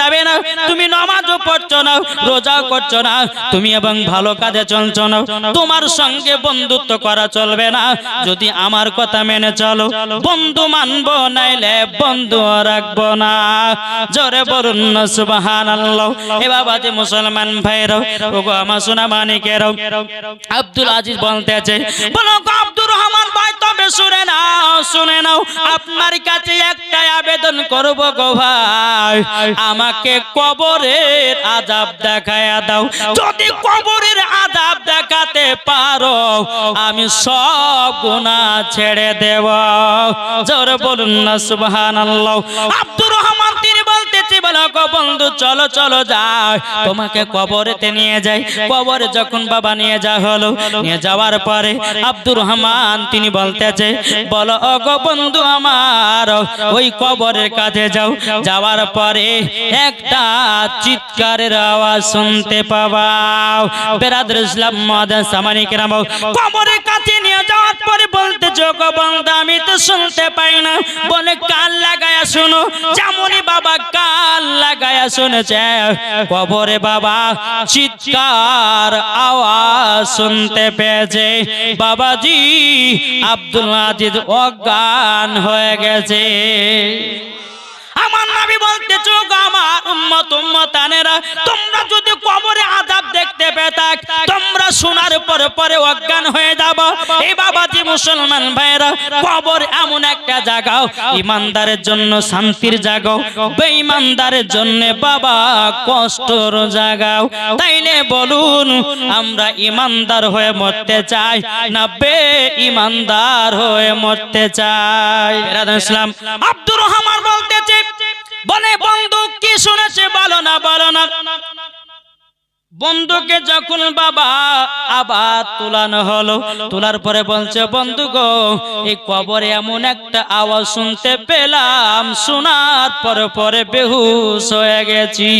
যাবে না। তুমি নামাজও পড়ছো না, রোজাও করছ না। তুমি এবং ভালো কাজে চলছো না। তোমার সঙ্গে বন্ধুত্ব করা চলবে না। যদি আমার কথা মেনে চলো, বন্ধু মানবো, নাইলে বন্ধু রাখব না। জোরে বলুন না, সুবহানাল্লাহ। এ বাবা যে মুসলমান ভাইরাও ওগো আমার সোনা মানিকেরাও, আব্দুল আজিজ বলতেছে বলো গো আব্দুর রহমান শুনে নাও শুনে নাও। আপনার কাছে একটাই আবেদন করব গো ভাই। আমাকে কবরের আজাব দেখায় দাও। যদি কবরের আজাব দেখাতে পারো, আমি সব গুনাহ ছেড়ে দেব। জোরে বলুন না, সুবহানাল্লাহ। আব্দুর রহমান বলো বন্ধু, চলো চলো যাও তোমাকে কবরেতে নিয়ে যাই। কবরে যখন বাবা নিয়ে যা হলো, নিয়ে যাওয়ার পরে আব্দুর রহমান তিনি বলতেছে, বলো গো বন্ধু আমার, ওই কবরের কাছে যাও। যাওয়ার পরে একটা চিৎকারের আওয়াজ শুনতে পাবা বেরাদুল ইসলাম মাদান সামানিক রাম কবরের কাছে নিয়ে যাওয়ার পরে বলতেছে ও গো বন্ধু, আমি তো শুনতে পাই না। বলে, কান লাগায়া শুনো যেমনই বাবা লাগায়া শুনেছে। কবরে বাবা চিৎকার আওয়াজ শুনতে পেয়েছে। বাবাজি আব্দুল আজিজ অজ্ঞান হয়ে গেছে। আমার নবী বলতেছো আমার উম্মত উম্মতানেরা, তোমরা যদি কবরে আযাব দেখতে পেতাক তোমরা শোনার পরে পরে অজ্ঞান হয়ে যাব। এই বাবাজি মুসলমান ভাইরা কবর এমন একটা জায়গা ইমানদারের জন্য শান্তির জায়গা বেঈমানদারের জন্য বাবা কষ্টর জায়গা তাইলে বলুন, আমরা ইমানদার হয়ে মরতে চাই না বে ইমানদার হয়ে মরতে চাই? ইসলাম, আব্দুর রহমান বলতেছে বলে বন্ধু কি শুনেছে? বলো না বলো না। বন্ধুকে যখন বাবা আবার তুলানো হলো, তোলার পরে বলছে বন্ধু গো এই কবরে এমন একটা আওয়াজ শুনতে পেলাম, শোনার পরে পরে বেহুশ হয়ে গেছি।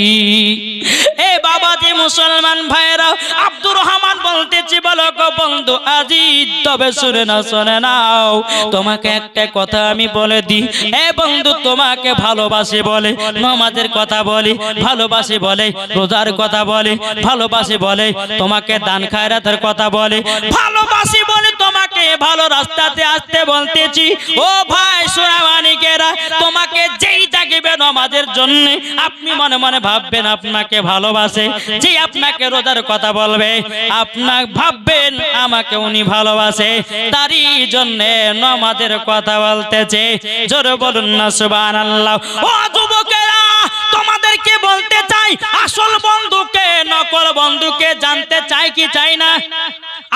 এ বাবাজি মুসলমান ভাইরা আব্দুর রহমান বলতেছি, বলো গো বন্ধু আজি, তবে শুনে না শুনে নাও, তোমাকে একটা কথা আমি বলে দিই। এ বন্ধু, তোমাকে ভালোবাসি বলে, নমাজের কথা বলি, ভালোবাসি বলে, রোজার কথা বলে ভালোবাসি বলে তোমাকে দান খায়রাতের কথা বলে। ভালোবাসি বলে তোমাকে ভালো রাস্তাতে আসতে বলতেছি। ও ভাই সোনামানিকেরা তোমাকে যেই ডাকিবে নমাজের জন্য আপনি মনে মনে ভাববেন আপনাকে ভালোবাসে। যে আপনাকে রোজার কথা বলবে আপনার ভাববেন আমাকে উনি ভালোবাসে। তারই জন্য নমাজের কথা বলতেছে। জোরে বলুন না সুবহানাল্লাহ। ও যুবকেরা তোমাদেরকে বলতে চাই, আসল বন্ধুকে, নকল বন্ধুকে জানতে চাই কি চাই না?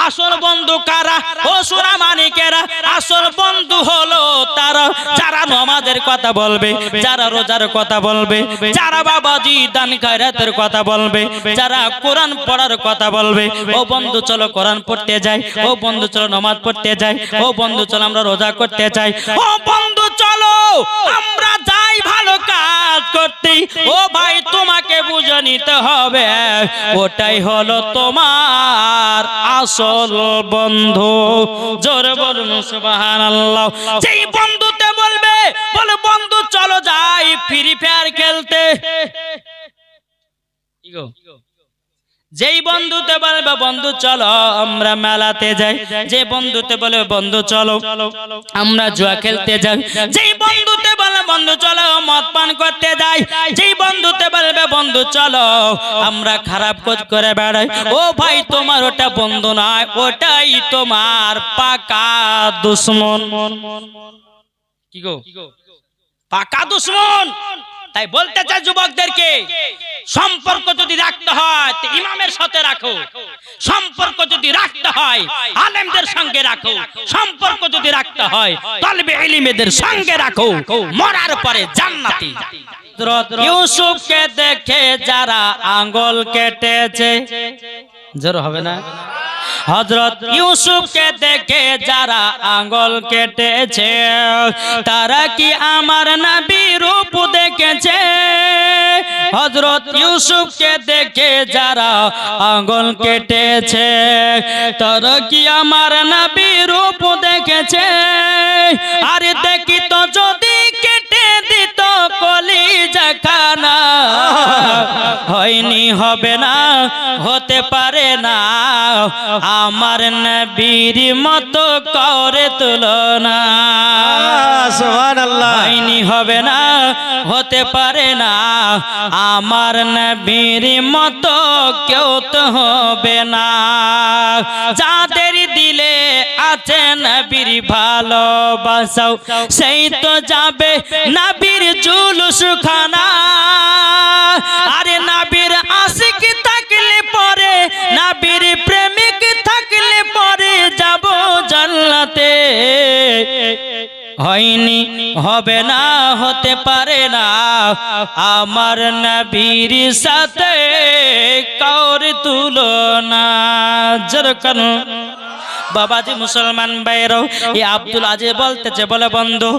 আসল বন্ধু কারা? ও সোনা মানিকেরা, আসল বন্ধু হলো তারা। যারা নমাজের কথা বলবে, যারা রোজার কথা বলবে, যারা বাবাজি দান খায়রাতের কথা বলবে, যারা কোরআন পড়ার কথা বলবে, ও বন্ধু চলো কোরআন পড়তে যাই, ও বন্ধু চলো নমাজ পড়তে যাই, ও বন্ধু চলো আমরা রোজা করতে চাই ও বন্ধু আমরা যাই ভালো কাজ করতে। ও ভাই, তোমাকে বুঝে নিতে হবে। ওটাই হলো তোমার আসল বন্ধু। জোরে বলুন, সুবহানাল্লাহ। যেই বন্ধুতে বলবে, বলে, বন্ধু, চলো যাই ফ্রি ফায়ার খেলতে। কি গো? যেই বন্ধুতে বলবে, বন্ধু, চলো, আমরা মেলাতে যাই। যে বন্ধুতে বলে বন্ধু, চলো, আমরা জুয়া খেলতে যাই। যেই বন্ধুতে বলে বন্ধু, চলো, মদ পান করতে যাই। যেই বন্ধুতে বলবে, বন্ধু, চলো, আমরা খারাপ কাজ করে বেড়াই। ও ভাই, তোমার ওটা বন্ধু নয়, ওটাই তোমার পাকা দুশ্মন। কি গো? পাকা দুশ্মন? তাই বলতে চাই যুবকদেরকে সম্পর্ক যদি রাখতে হয় তো ইমামের সাথে রাখো। সম্পর্ক যদি রাখতে হয় আলেমদের সঙ্গে রাখো। সম্পর্ক যদি রাখতে হয় তলবে ইলিমেদের সঙ্গে রাখো। মরার পরে জান্নাতি। ইউসুফকে দেখে যারা আঙ্গল কেটেছে জোর হবে না? হজরত ইউসুফকে দেখে যারা আঙ্গল কেটেছে তারা কি আমার নাবি রূপ দেখেছে? হজরত ইউসুফকে দেখে যারা আঙ্গল কেটেছে তারা কি আমার নাবি রূপ দেখেছে? আরে দেখি তো যদি কেটে দিত কলি জখানা হয়নি হবে না হতে পারে না। আমার নবীর মতো করে তুলনা। হয়নি হবে না হতে পারে না। আমার নবীর মতো কেউ তো হবে না। যাদের দিলে আছে নবীর ভালোবাসাও সেই তো যাবে নবীর জুলুস খানা হয়নি, হবে না, হতে পারে না। আমার নবীর সাথে কাউর তুলনা। যেরকম বাবাজি মুসলমান বাইরও এই আব্দুল আজে বলতেছে, বলে বন্ধু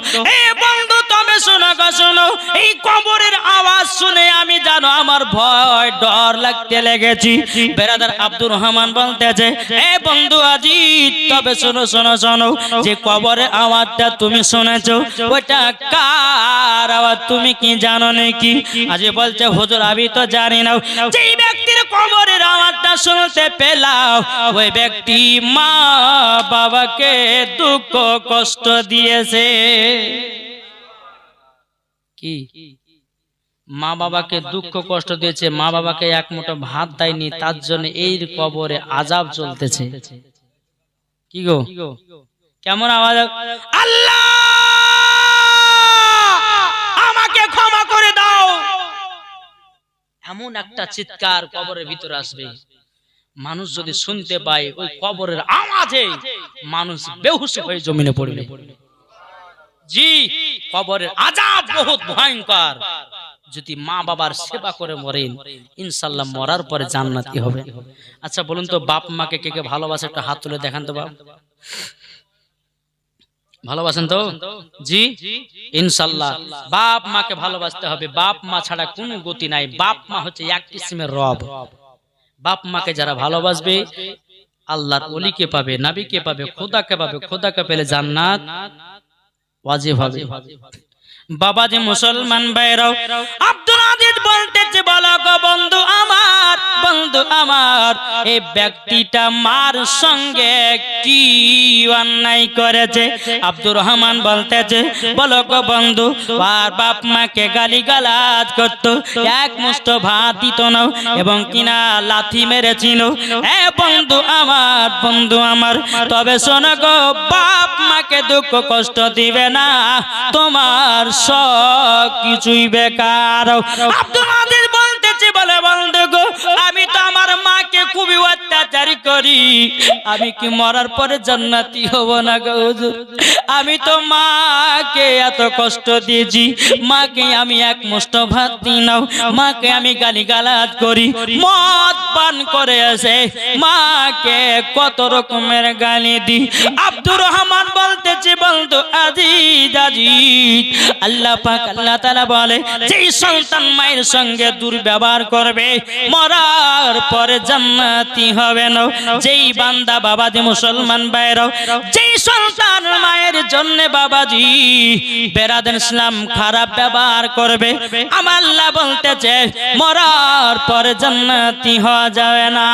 শোনো গো, শোনো। এই কবরের আওয়াজ শুনে আমি জানো আমার ভয় ডর লাগতে লেগেছি। বেরাদার আব্দুর রহমান বলতেছে, এ বন্ধু আজি তবে শোনো শোনো শোনো। যে কবরের আওয়াজটা তুমি শুনেছো ওটা কার আওয়াজ? তুমি কি জানো নাকি? আজি বলছে, হুজুর, আমি তো জানি না। যেই ব্যক্তির কবরের আওয়াজটা শুনতে পেলাম, ওই ব্যক্তি মা বাবাকে দুঃখ কষ্ট দিয়েছে। কি? মা বাবাকে দুঃখ কষ্ট দিয়েছে, মা বাবাকে এক মুঠো ভাত দেয়নি, তার জন্য এই কবরে আজাব চলতেছে। কি গো? কেমন আওয়াজ? আমাকে ক্ষমা করে দাও! এমন একটা চিৎকার কবরের ভিতরে আসবে। মানুষ যদি শুনতে পায়, ওই কবরের আওয়াজে মানুষ বেহুশ হয়ে জমিনে পড়বে। জি, কবরের আজাব বহুত ভয়ঙ্কর। যদি মা বাবার সেবা করে মরেন, ইনশাল্লাহ মরার পরে জান্নাতি হবে। আচ্ছা বলুন তো, বাপ মাকে কে কে ভালোবাসে? একটা হাত তুলে দেখান তো বাপ। ভালোবাসেন তো? জি, ইনশাল্লাহ। বাপ মাকে ভালোবাসতে হবে। বাপ মা ছাড়া কোনো গতি নাই। বাপ মা হচ্ছে এক কিসিমের রব। বাপ মাকে যারা ভালোবাসবে, আল্লাহর অলিকে পাবে, নাবিকে পাবে, খোদাকে পাবে, খোদাকে পেলে জান্নাত। বাবা যে মুসলমান ভাইরাও আব্দুল আজিজ বলতেছে বলো গো আমার এই ব্যক্তিটা মার সঙ্গে কি অন্যায় করেছে? আব্দুর রহমান বলতেছে, বলো গো বন্ধু, আর বাপ মাকে গালি গালাজ করত, এক মুষ্ট ভাত দিত না এবং কিনা লাথি মেরেছিল। এ বন্ধু আমার বন্ধু আমার, তবে শোনো গো, বাপ মাকে দুঃখ কষ্ট দিবে না, তোমার সব কিছুই বেকার। আব্দুল আমি তো আমার মাকে খুবই অত্যাচার করি। আমি কি মরার পরে জান্নাতি হব না গো আমি তো মাকে এত কষ্ট দিয়েছি। মাকে আমি এক মুষ্ট ভাত দিই নাও। মাকে আমি গালি গালাজ করি। মদ পান করে আসে মাকে কত রকমের গালি দি আব্দুর রহমান বলতেছে, বন্ধু আজিজ আজিজ। আল্লাহ পাক, আল্লাহ তাআলা বলে, যেই সন্তান মায়ের সঙ্গে দুর্ব্যবহার করবে, মরার পরে জান্নাতি হবে না। যেই বান্দা বাবাজি মুসলমান বাইরাও যেই সন্তান মায়ের জন্য বাবাজি বেরাদেন ইসলাম খারাপ ব্যবহার করবে। আমার আল্লাহ বলতেছে, মরার পরে জান্নাতি হওয়া যাবে না।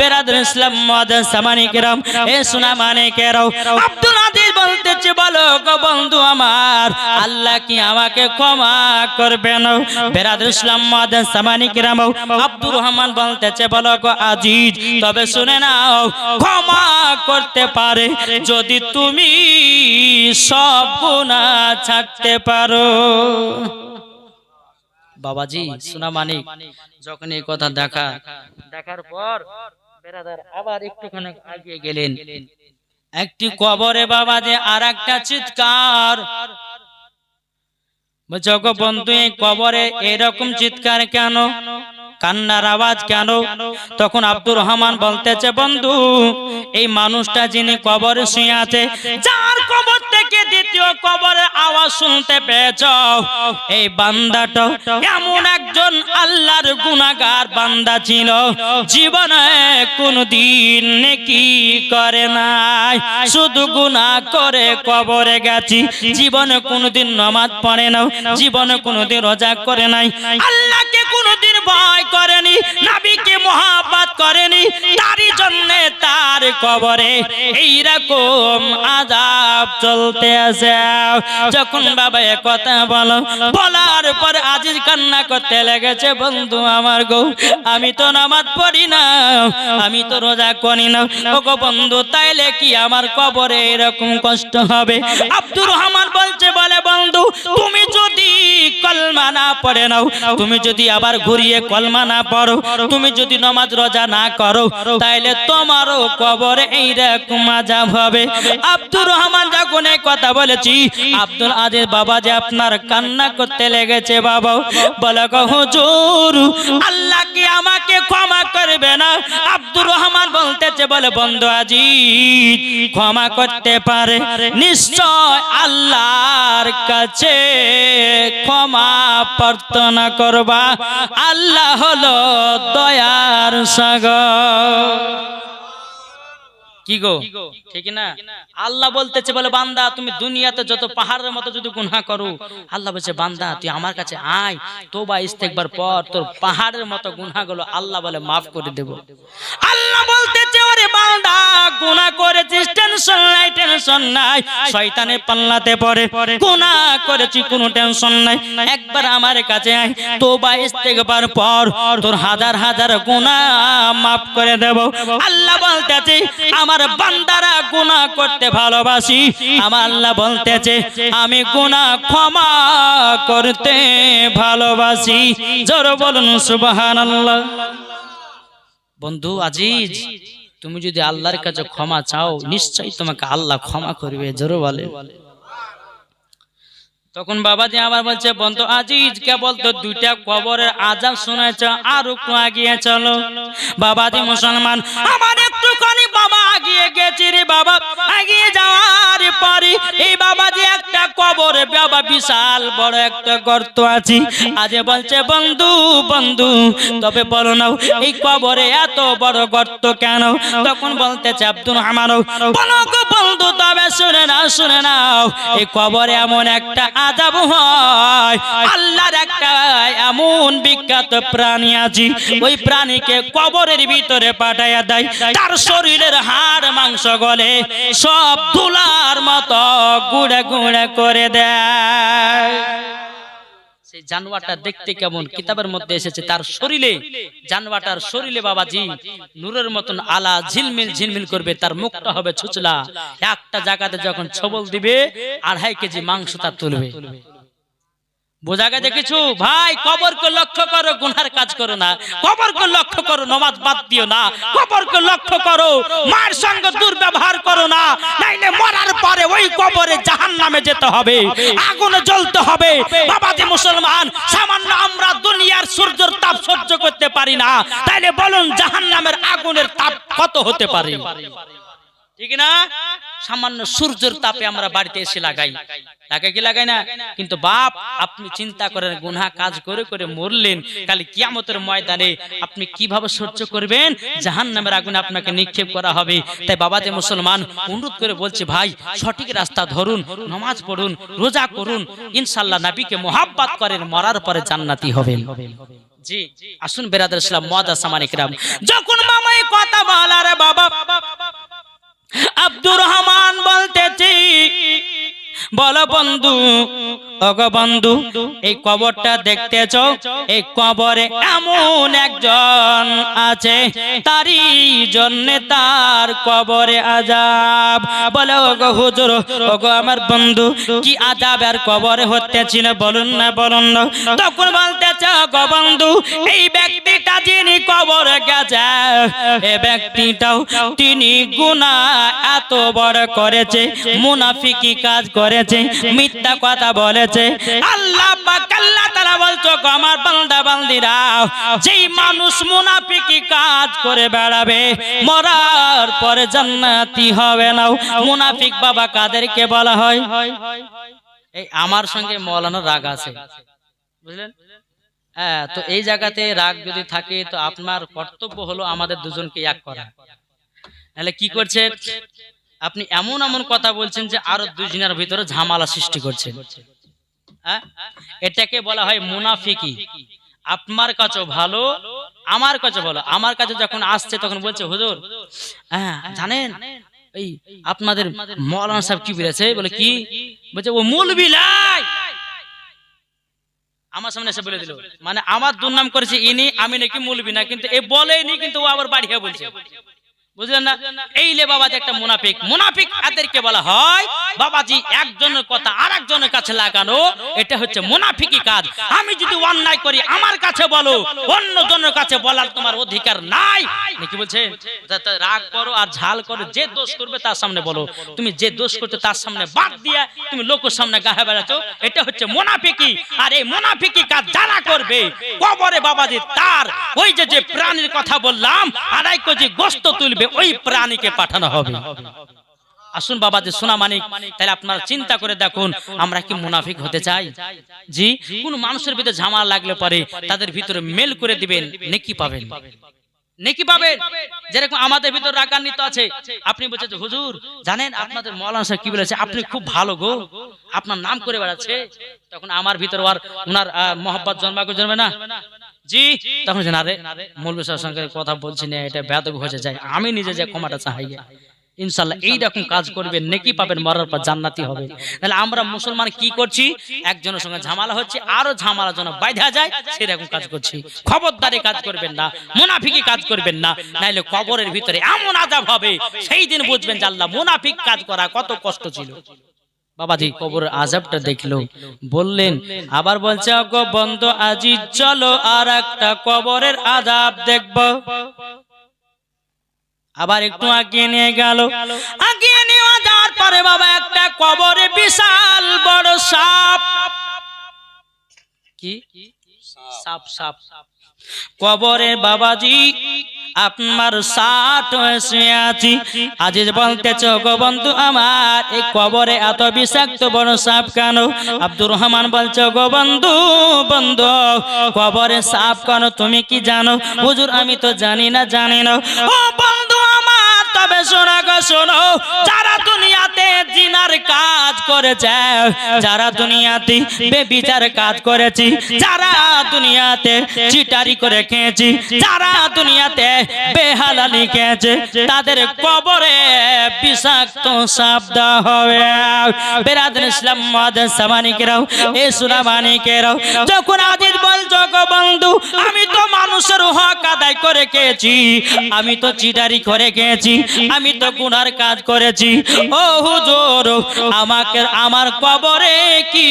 বেরাদেন ইসলাম মহাদেন সামানি কেরাম এ সোনা মানে কেরাও আব্দুল আজিজ বলতেছে, বলো গো বন্ধু আমার, আল্লাহ কি আমাকে ক্ষমা করবে না? বেরাদুল ইসলাম মহাদেন সামানি কেরাম আব্দুর রহমান বলতেছে, বলো গো আজিজ, তবে শুনে নাও, ক্ষমা করতে পারে। যদি তুমি সব গুণা ছাড়তে পারো। বাবাজি সোনা মানিক, যখন এই কথা দেখা, দেখার পর আবার একটুখানি আগিয়ে গেলেন। একটি কবরে বাবা যে আর একটা চিৎকার এই কবরে এরকম চিৎকার কেন? কান্নার আওয়াজ কেন? তখন আব্দুর রহমান বলতেছে, বন্ধু, এই মানুষটা যিনি কবরে শুয়ে আছে, যার কবর থেকে দ্বিতীয় কবরের আওয়াজ শুনতে পেয়েছ। এই বান্দাটা এমন একজন আল্লাহর গুনাহগার বান্দা ছিল। জীবনে কোনদিন নেকি করে নাই। শুধু গুনাহ করে কবরে গেছি। জীবনে কোনদিন নামাজ পড়ে না জীবনে কোনদিন রোজা করে নাই। আল্লাহকে কোনদিন ভয় নাবিকে মহাব্বাত করেনি তারই জন্য তার কবরে এইরকম আজাব চলতে আছে। যখন বাবা কথা বলো, বলার পর আজিজ কান্না করতে লেগেছে, বন্ধু আমার গো, আমি তো নামাজ পড়ি না, আমি তো রোজা করি না। ও গো বন্ধু, তাইলে কি আমার কবরে এরকম কষ্ট হবে? আব্দুর রহমান বলছে, বলে বন্ধু, তুমি যদি কলমা না পড়ে নাও, তুমি যদি আবার ঘুরিয়ে কলমা না পড়ো, তুমি যদি নামাজ রোজা না করো, তাইলে তোমারও কবরে এইরকম আজাব হবে। আব্দুর রহমান যখন এই কথা বলেছি, আব্দুল আদির বাবা যে আপনার কান্না করতে লেগেছে বাবা বলে হুজুর, আল্লাহ কি আমাকে ক্ষমা করবে না? আব্দুর রহমান বলতেছে, বলে বন্ধু আজি ক্ষমা করতে পারে। নিশ্চয় আল্লাহর কাছে ক্ষমা প্রার্থনা করবা। আল্লাহ হলো দয়ার সাগর। কি গো? ঠিক না? আল্লাহ বলতেছে বলে, বান্দা, তুমি দুনিয়াতে যত পাহাড়ের মতো যদি গুনাহ করো, আল্লাহ বলছে, বান্দা, তুই আমার কাছে আয়, তোবা ইস্তেকবার পর তোর পাহাড়ের মতো গুনাহগুলো আল্লাহ বলে মাফ করে দেব। আল্লাহ বলতেছে, ওরে বান্দা, গুনাহ করেছিস টেনশন নাই টেনশন নাই, শয়তানের পাল্লাতে পড়ে, গুনাহ করেছি, কোনো টেনশন নাই। একবার আমার কাছে আয়, তোবা ইস্তেকবার পর তোর হাজার হাজার গুনাহ মাফ করে দেব। আল্লাহ বলতেছে, আমার বান্দারা গুণা করতে ভালোবাসি। আমার আল্লাহ বলতেছে, আমি গুণা ক্ষমা করতে ভালোবাসি। জোর বলুন, সুবহানাল্লাহ। বন্ধু আজিজ, তুমি যদি আল্লাহর কাছে ক্ষমা চাও, নিশ্চয়ই তোমাকে আল্লাহ ক্ষমা করবে। জোর বলে। তখন বাবাজি আবার বলছে, বন্ধু আজিজ কে বলতো দুইটা কবরের আজাব শোনাইছ আর একটু আগিয়ে চলো। বাবাজি মুসলমান, আমার একটুখানি বাবা আগিয়ে গেছি রে বাবা, আগিয়ে যাওয়ার পরে এই বাবাজি একটা কবরে বাবা, বিশাল বড় একটা গর্ত আছে। আজ বলছে, বন্ধু বন্ধু, তবে বলো না এই কবরে এত বড় গর্ত কেন? তখন বলতেছে আব্দুল আমারও বলো বন্ধু, তবে শুনে নাও শুনে নাও, এই কবরে এমন একটা আজাব হয়। আল্লাহর একটা এমন বিখ্যাত প্রাণী আছে, ওই প্রাণীকে কবরের ভিতরে পাঠাইয়া দেয়। তার শরীরের হাড়, মাংস, গলে সব তুলার মতো গুড়ে গুড়ে করে দেয়। সেই জানোয়ারটা দেখতে কেমন? কিতাবের মধ্যে এসেছে তার শরীরে জানোয়ারটার শরীরে বাবাজি নূরের মতন আলা ঝিলমিল ঝিলমিল করবে তার মুখটা হবে ছুচলা। একটা জায়গাতে যখন ছবল দিবে আড়াই কেজি মাংস তার তুলবে। বোঝা গেছে কিছু? ভাই, কবরকে লক্ষ্য করো, গুনার কাজ করো না। কবরকে লক্ষ্য করো, নমাজ বাদ দিও না। কবরকে লক্ষ্য করো, মার সঙ্গে দুর্ব্যবহার করো না। নাইলে মরার পরে ওই কবরে জাহান নামে যেতে হবে। আগুনে জ্বলতে হবে। বাবাজি মুসলমান, সামান্য আমরা দুনিয়ার সূর্যের তাপ সহ্য করতে পারি না। তাইলে বলুন জাহান নামের আগুনের তাপ কত হতে পারে? ঠিক না? সামান্য সূর্যের তাপে আমরা বাড়িতে এসে লাগাই। লাগাই। কি লাগাই না? কিন্তু বাপ আপনি চিন্তা করেন গুনাহ কাজ করে করে মরলেন কালি কিয়ামতের ময়দানে আপনি কীভাবে সহ্য করবেন? জাহান নামের আগুনে আপনাকে নিক্ষেপ করা হবে। তাই বাবাতে মুসলমান অনুরোধ করে বলছে ভাই সঠিক রাস্তা ধরুন নমাজ পড়ুন রোজা করুন ইনশাল্লাহ নাবিকে মোহাব্বত করেন মরার পরে জান্নাতি হবেন। জি আসুন বেরাদার ইসলাম মদা সামানিকরাম যখন মামা এই কথা বলার বাবা আব্দুর রহমান বলতেছি, বলো বন্ধু বন্ধু, এই কবরটা দেখতেছ? এই কবরে এমন একজন আছে, তারই জন্য তার কবরে আজাব বলে ওগো হুজুর, ওগো আমার বন্ধু, কি আজাব আর কবরে হতেছিল বলুন না বলুন না। তখন বলতেছে, ওগো বন্ধু, এই ব্যক্তিটা যিনি কবরে গেছে, এ ব্যক্তিটাও তিনি গুনাহ এত বড় করেছে, মুনাফিকি কাজ করেছে, মিথ্যা কথা বলেছে। আল্লাহ আল্লাহ তাআলা বলছো আমার বান্দা, বান্দিরা, যেই মানুষ মুনাফিকি কাজ করে বেড়াবে, মরার পরে জান্নাতি হবে না। মুনাফিক বাবা কাদেরকে বলা হয়? এই আমার সঙ্গে মৌলানোর রাগ আছে। বুঝলেন? হ্যাঁ তো এই জায়গাতে রাগ যদি থাকে তো আপনার কর্তব্য হলো আমাদের দুজনকে এক করা। তাহলে কি করছে আপনি এমন এমন কথা বলছেন যে আরও দুজনের ভিতরে ঝামেলা সৃষ্টি করছেন। হ্যাঁ? এটাকে বলা হয় মুনাফিকি। আপনার কাছে ভালো আমার কাছে বলো আমার কাছে যখন আসছে তখন বলছে হুজুর হ্যাঁ জানেন এই আপনাদের মৌলানা সাহেব কি বলেছে? বলে কি? বলছে ও মূল বিলাই আমার সামনে এসে বলে দিল মানে আমার দুর্নাম করেছে ইনি, আমি নাকি মূলবি না, কিন্তু এ বলেনি কিন্তু ও আবার বাড়িয়ে বলছে। বুঝলেন না? এই লে বাবাজি একটা মুনাফিক। মুনাফিক এদেরকে বলা হয়? বাবাজি একজনের কথা আর একজনের কাছে লাগানো, এটা হচ্ছে মুনাফিকি কাজ। আমি যদি অন্যায় করি, আমার কাছে বলো অন্য জনের কাছে বলার তোমার অধিকার নাই। নাকি তা রাগ করো আর ঝাল করো, যে দোষ করবে তার সামনে বলো। তুমি যে দোষ করতে তার সামনে বাদ দিয়া তুমি লোকের সামনে গাহে বেড়াচ্ছ। এটা হচ্ছে মুনাফিকি। আর এই মুনাফিকি কাজ যারা করবে, কবরে বাবাজি তার ওই যে যে প্রাণীর কথা বললাম, আড়াই কেজি গোস্ত তুলবে ওই প্রাণীকে পাঠানো হবে। আসুন বাবা যে সোনা মানিক, তাহলে আপনারা চিন্তা করে দেখুন, আমরা কি মুনাফিক হতে চাই? জি, কোন মানুষের ভিতরে ঝামেলা লাগলে পরে তাদের ভিতরে মেল করে দিবেন, নেকি পাবেন। নেকি পাবেন? যেরকম আমাদের ভিতর রাগান্বিত আছে। আপনি বলছেন হুজুর, জানেন আপনাদের মৌলানা সাহেব কি বলেছে? আপনি খুব ভালো গো, আপনার নাম করে বেড়াচ্ছে। তখন আমার ভিতর আর ওনার মোহাম্মত জন্মাকে জন্মে না? জি, তখন মৌলভী সাহেবের সঙ্গে কথা বলছি না, এটা হয়ে যায়। আমি নিজে যে ক্ষমাটা চাই ইনশাল্লাহ এইরকম কাজ নেকি পাবেন, মরার পর জান্নাতি হবে। তাহলে আমরা মুসলমান কি করছি? একজনের সঙ্গে ঝামেলা হচ্ছে, আরও ঝামেলা যেন বাইধা যায়, সেরকম কাজ করছি। খবরদারি কাজ করবেন না, মুনাফিকি কাজ করবেন না, নাইলে কবরের ভিতরে এমন আজাব হবে, সেই দিন বুঝবেন যে আল্লাহ মুনাফিক কাজ করা কত কষ্ট ছিল। বাবাজি কবর আজাবটা দেখল। বললেন, আবার বলছে, অগো বন্ধ, আজি চলো আর একটা কবরের আজাব দেখব। আবার একটু আগিয়ে নিয়ে গেল। আগিয়ে নিয়ে যাওয়ার পরে বাবা, একটা কবরে বিশাল বড় সাপ। কি? সাপ সাপ। কবরে বাবাজি আপনার ষাট আছি। আজ বলতেছ, গো বন্ধু আমার, এই কবরে এত বিষাক্ত বড় সাপ কেন? আব্দুর রহমান বলছ, গো বন্ধু বন্ধু কবরে সাপ কেন তুমি কি জানো? হুজুর, আমি তো জানি না জানি না। বন্ধু তবে শোনা গো শোনো, যারা দুনিয়াতে জিনার কাজ করেছে, যারা দুনিয়াতে বেবিচার কাজ করেছি, যারা দুনিয়াতে চিটারি করে খেয়েছি, যারা দুনিয়াতে বেহালালি খেয়েছে, তাদের কবরে বিষাক্ত দেওয়া হবে। বেরাদুল ইসলাম সামানিকেরাও, এ যখন আজিজ আমি তো মানুষের হক আদায় করে গেছি আমি তো চিটারি করে গেছি আমি তো গুনার কাজ করেছি। ও হুজুর, আমাকে আমার কবরে কি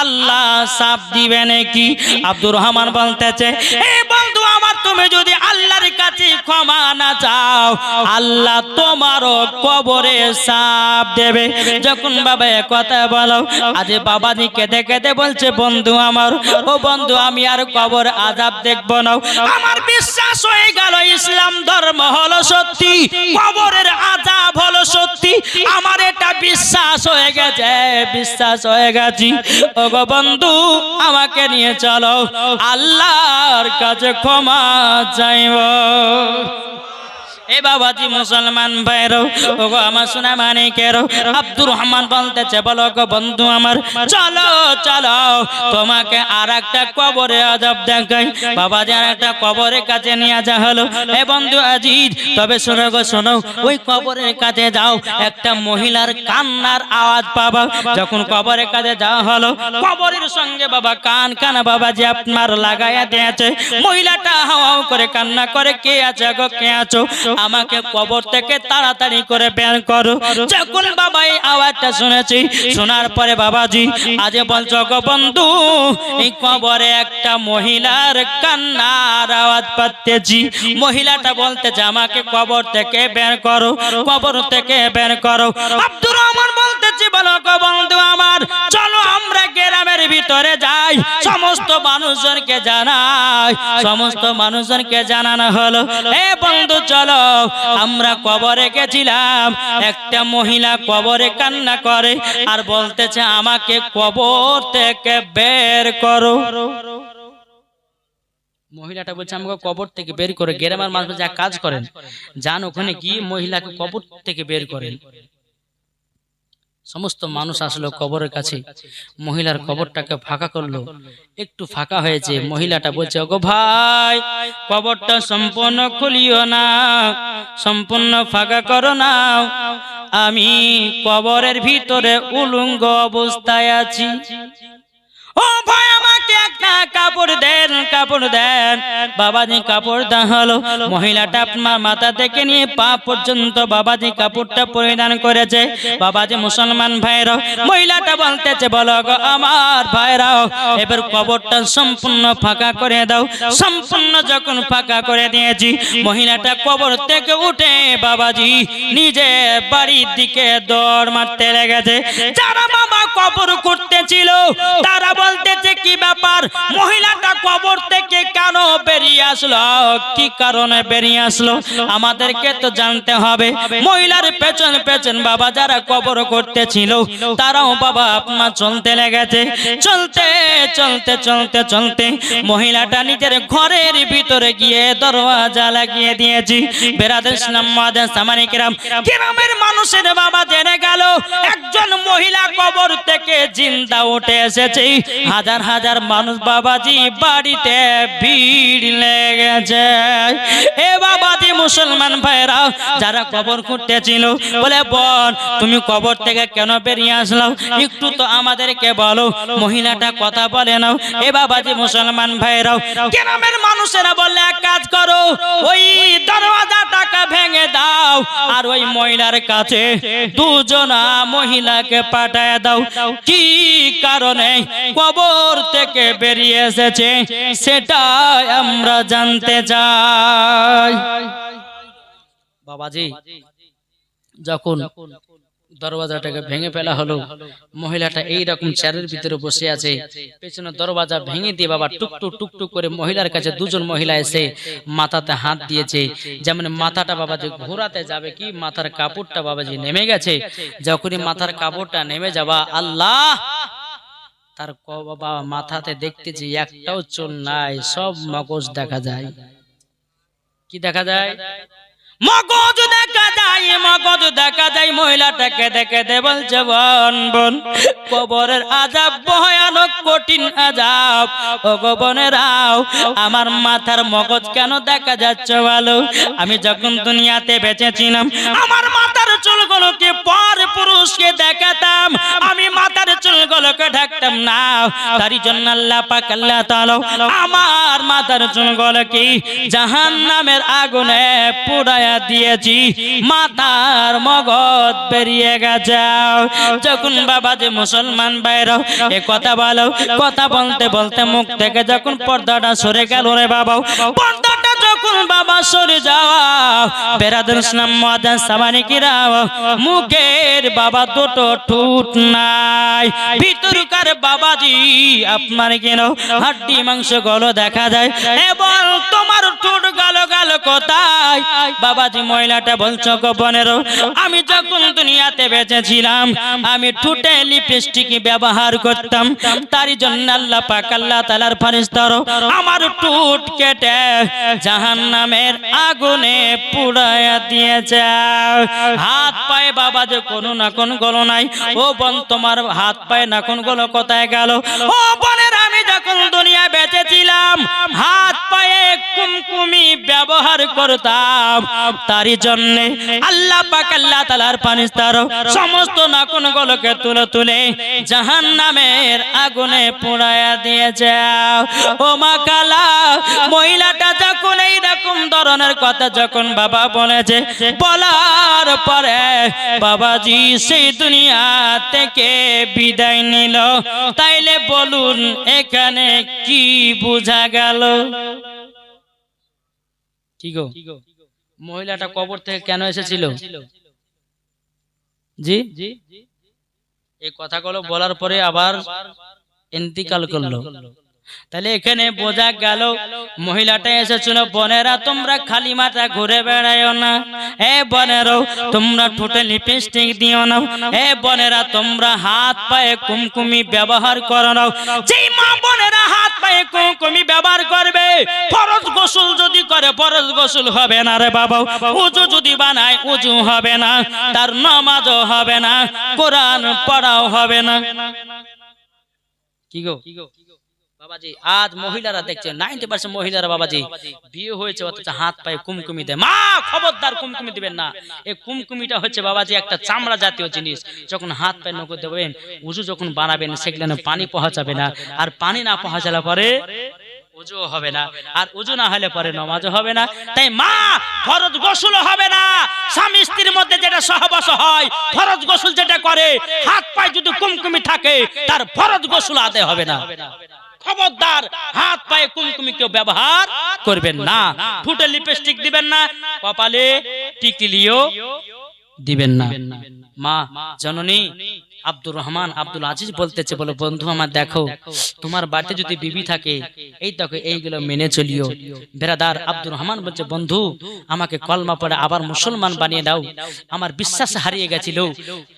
আল্লাহ সাপ দিবে নাকি? আব্দুর রহমান বলতেছে, এ বন্ধু তুমি যদি আল্লাহর কাছে ক্ষমা না চাও, আল্লাহ তোমারও কবরে সাপ দেবে। যখন বাবা কথা বলো, আজ বাবাজি কেঁদে কেঁদে বলছে, বন্ধু আমার, ও বন্ধু, আমি আর কবর আজাব দেখব না। আমার বিশ্বাস হয়ে গেল, ইসলাম ধর্ম হলো সত্যি, কবরের আজাব হলো সত্যি। আমার এটা বিশ্বাস হয়ে গেছে, বিশ্বাস হয়ে গেছি। ও গো বন্ধু, আমাকে নিয়ে চলো, আল্লাহর কাছে ক্ষমা চাইব এ বাবাজি মুসলমান ভাইরো ও গো আমার সোনা মানিকেরো আব্দুর রহমান বলতেছে, বলো গো বন্ধু আমার, চলো চলো, তোমাকে আর একটা কবরে আজাব দেখাই। বাবাজি আর একটা কবরের কাছে নিয়ে যা হলো। এ বন্ধু আজিজ, তবে শোনো গো, শোনো, ওই কবরের কাছে যাও, একটা মহিলার কান্নার আওয়াজ পাবা। যখন কবরের কাছে যাওয়া হলো, কবরের সঙ্গে বাবা কান কান বাবাজি আপনার লাগাইয়া দিয়েছে। মহিলাটা হাওয়া করে কান্না করে, কে আছে গো, কে আছো? আমাকে কবর থেকে তাড়াতাড়ি করে বের করো। যখন বাবা এই আওয়াজটা শুনেছি, শোনার পরে বাবাজি, আজ বলছ, গো বন্ধু, এই কবরে একটা মহিলার কান্নার আওয়াজ পাচ্তেছি। মহিলাটা বলতেছে, আমাকে কবর থেকে বের করো, কবর থেকে বের করো। আব্দুর রহমান বলতেছি বন্ধু আমার, চলো আমরা গ্রামের ভিতরে যাই। সমস্ত মানুষজনকে জানাই, সমস্ত মানুষজনকে জানানো হলো। এ বন্ধু চলো, আমরা কবরে গেছিলাম। একটা মহিলা কবরে কান্না করে আর বলতেছে, আমাকে কবর থেকে বের করো। মহিলাটা বলছে, আমাকে কবর থেকে বের করে। গ্রামের মানুষ যা কাজ করেন, যান ওখানে মহিলাকে কবর থেকে বের করেন। সমস্ত মানুষ আসলো কবরের কাছে। মহিলার কবরটাকে ফাঁকা করল। একটু ফাঁকা হয়েছে মহিলাটা বলছে ওগো ভাই কবরটা সম্পূর্ণ খুলিও না। সম্পূর্ণ ফাঁকা করো না। আমি কবরের ভিতরে উলুঙ্গ অবস্থায় আছি। ও সম্পূর্ণ ফাঁকা করে দাও। সম্পূর্ণ যখন ফাঁকা করে দিয়েছি, মহিলাটা কবর থেকে উঠে বাবাজি নিজে বাড়ির দিকে দৌড় মারতে লেগেছে। যারা বাবা কবর করতেছিল, তারা বলতেছে, কি ব্যাপার? মহিলাটা কবর থেকে কেন বেরিয়ে আসলো? কি কারণে বেরিয়ে আসলো? আমাদেরকে তো জানতে হবে। মহিলার পেছন পেছন বাবা যারা কবর করতেছিল, তারাও বাবা আপনার চলতে লেগেছে। চলতে চলতে চলতে চলতে মহিলাটা নিজের ঘরের ভিতরে গিয়ে দরওয়াজা লাগিয়ে দিয়েছি। বেরাদের মাদান সামানিকেরাম গ্রামের মানুষের বাবা জেনে গেল, একজন মহিলা কবর থেকে জিন্দা উঠে এসেছে। হাজার হাজার মানুষ বাবাজি বাড়িতে ভিড় লেগেছে। এ বাবাজি মুসলমান ভাইরা যারা কবর করতেছিল বলে, বোন, তুমি কবর থেকে কেন বেরিয়ে আসলো? একটু তো আমাদেরকে বলো, মহিলাটা কথা বলে নাও। এ বাবাজি মুসলমান ভাইরাও গ্রামের মানুষেরা বললে, এক কাজ করো, ওই দরওয়াজাটাকে ভেঙে দাও আর ওই মহিলার কাছে দুজনা মহিলাকে পাঠায় দাও। কি কারণে? কবর থেকে বেরিয়ে এসেছে সেটা আমরা জানতে চাই। বাবাজি, যখন দরওয়াজাটাকে ভেঙে ফেলা হলো, মহিলাটা এই রকম চেয়ারের ভিতরে বসে আছে, পেছনে দরওয়াজা ভেঙে দিয়ে বাবা টুকটুক টুকটুক করে মহিলার কাছে দুজন মহিলা এসে মাথাতে হাত দিয়েছে। যেমন মাথাটা বাবাজি ঘোরাতে যাবে কি, মাথার কাপড়টা বাবাজি নেমে গেছে। যখনই মাথার কাপড়টা নেমে যাবা আল্লাহ তার ক- বাবা মাথাতে দেখতেছি একটাও চুল নাই, সব মগজ দেখা যায়। কি দেখা যায়? মগজ দেখা যায়, মগজ দেখা যায়, মহিলাটাকে দেখে দে বলছে বোন। কবরের আজাব ভয়ানক, কঠিন আজাব ও গো বোনেরাও, আমার মাথার মগজ কেন দেখা যাচ্ছে ভালো আমি যখন দুনিয়াতে বেঁচেছিলাম, আমার মাথার চুলগুলোকে পর পুরুষকে দেখাতাম। আমি মাথার চুলগুলোকে ঢাকতাম না। তারই জন্য আল্লাহ পাক, আল্লাহ তাআলা আমার মাথার চুলগুলোকে জাহান্নামের আগুনে পুড়ায়া দিয়েছি। মাথার মগজ বেরিয়ে গেছে। যখন বাবা যে মুসলমান বাইর এ কথা বলো, কথা বলতে বলতে মুখ থেকে যখন পর্দাটা সরে গেল রে বাবা পর্দাটা বাবা সরে যাওয়া মাদান সামানি কিরা মুখের বাবা দুটো ঠুট নাই। ভিতরকার বাবাজি, আপনার কেন হাড্ডি মাংস গলো দেখা যায়? এবং তোমার ঠুট গেল গেল কোথায়? বাবাজি, মহিলাটা বলছো গোপনের আমি যখন দুনিয়াতে বেঁচেছিলাম, আমি ঠুটে লিপস্টিক ব্যবহার করতাম। তারই জন্য আল্লাহ পাক, আল্লাহ তালার ফারিস্তার আমার টুট কেটে জাহান নামের আগুনে পুড়াইয়া দিয়েছে। হাত পায়ে বাবা যে কোনো না কোন গলো নাই। ও বোন, তোমার হাত পায়ে না কোন গলো কোথায় গেল? ও বোনের, আমি যখন দুনিয়া বেঁচেছিলাম, হাত পায়ে কুমকুমি ব্যবহার করতাম। তারই জন্য আল্লাহ পাক আল্লাহ তালার পানিস্তার সমস্ত নাকুন গুলোকে তুলে তুলে জাহান নামের আগুনে দিয়ে যাও ও মা কালা, মহিলাটা যখন এইরকম ধরনের কথা যখন বাবা বলেছে বলার পরে বাবাজি সেই দুনিয়া থেকে বিদায় নিল। তাইলে বলুন এখানে কি বোঝা গেল? কি গো? মহিলাটা কবর থেকে কেন এসেছিল? জি? এই কথাগুলো বলার পরে আবার ইন্তিকাল করল। তাহলে এখানে বোঝা গেল, মহিলাটা এসেছিল, বনেরা, তোমরা খালি মাথা ঘুরে বেড়াইও না। এ বনেরও তোমরা ঠোঁটে লিপস্টিক দিও না। এ বনেরা, তোমরা হাত পায়ে কুমকুমি ব্যবহার করো না। যেই মা বোনেরা হাত পায়ে কুমকুমি ব্যবহার করবে, ফরজ গোসল যদি করে, ফরজ গোসল হবে না রে বাবা। উজু যদি বানায়, উজু হবে না। তার নামাজও হবে না, কোরআন পড়াও হবে না। কি গো? পানি পৌঁছাবে না। আর পানি না পৌঁছালে পরে উজু হবে না। আর উজু না হলে পরে নমাজও হবে না। তাই মা, ফরজ গোসল হবে না। স্বামী স্ত্রীর মধ্যে যেটা সহবাস হয়, ফরজ গোসল যেটা করে, হাত পায়ে যদি কুমকুমি থাকে, তার ফরজ গোসল আদায় হবে না। খবরদার, হাত পায়ে কুমকুমি কেউ ব্যবহার করবেন না। ফুটে লিপস্টিক দিবেন না, কপালে টিকিলিও দিবেন না। মা, জননী আব্দুর রহমান আব্দুল আজিজ বলতেছে, বলো, বন্ধু আমার, দেখো, তোমার বাড়িতে যদি বিবি থাকে, এই দেখো, এইগুলো মেনে চলিও। বেরাদার আব্দুর রহমান বলছে, বন্ধু, আমাকে কলমা পড়ে আবার মুসলমান বানিয়ে দাও। আমার বিশ্বাস হারিয়ে গেছিল।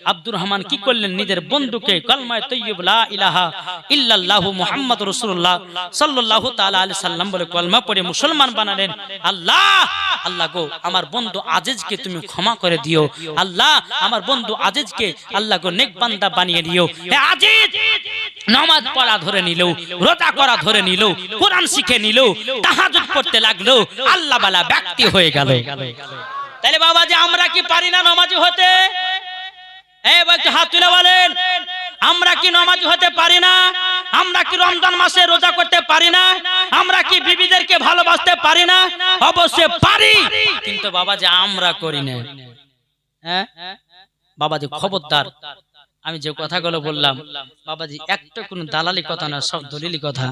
আব্দুর রহমান কি করলেন? নিজের বন্ধুকে কলমায় তৈয়ব, লা ইলাহা ইল্লাল্লাহু মুহাম্মদ রাসূলুল্লাহ সাল্লাল্লাহু তাআলা আলাইহি সাল্লাম বলে কলমা পড়ে মুসলমান বানালেন। আল্লাহ আল্লাহ গো, আমার বন্ধু আজিজকে তুমি ক্ষমা করে দিও। আল্লাহ, আমার বন্ধু আজিজকে, আল্লাহ গো, নেক বান্দা বানিয়ে দিও। হে আজিজ, নামাজ পড়া ধরে নিল রোজা করা ধরে নিল কোরআন শিখে নিল তাহাজ্জুদ পড়তে লাগল আল্লাহ বালা ব্যক্তি হয়ে গেল। তাহলে বাবা যে আমরা কি পারি না নামাজি হতে? হাত তুলে বলেন, আমরা কি নামাজি হতে পারি না? আমরা কি রমজান মাসে রোজা করতে পারি না? আমরা কি বিবিদেরকে ভালোবাসতে পারি না? অবশ্যই পারি, কিন্তু বাবা যে আমরা করি না। হ্যাঁ? বাবাজি, খবরদার। আমি যে কথাগুলো বললাম বাবাজি একটা কোনো দালালি কথা না সব দলিলি কথা।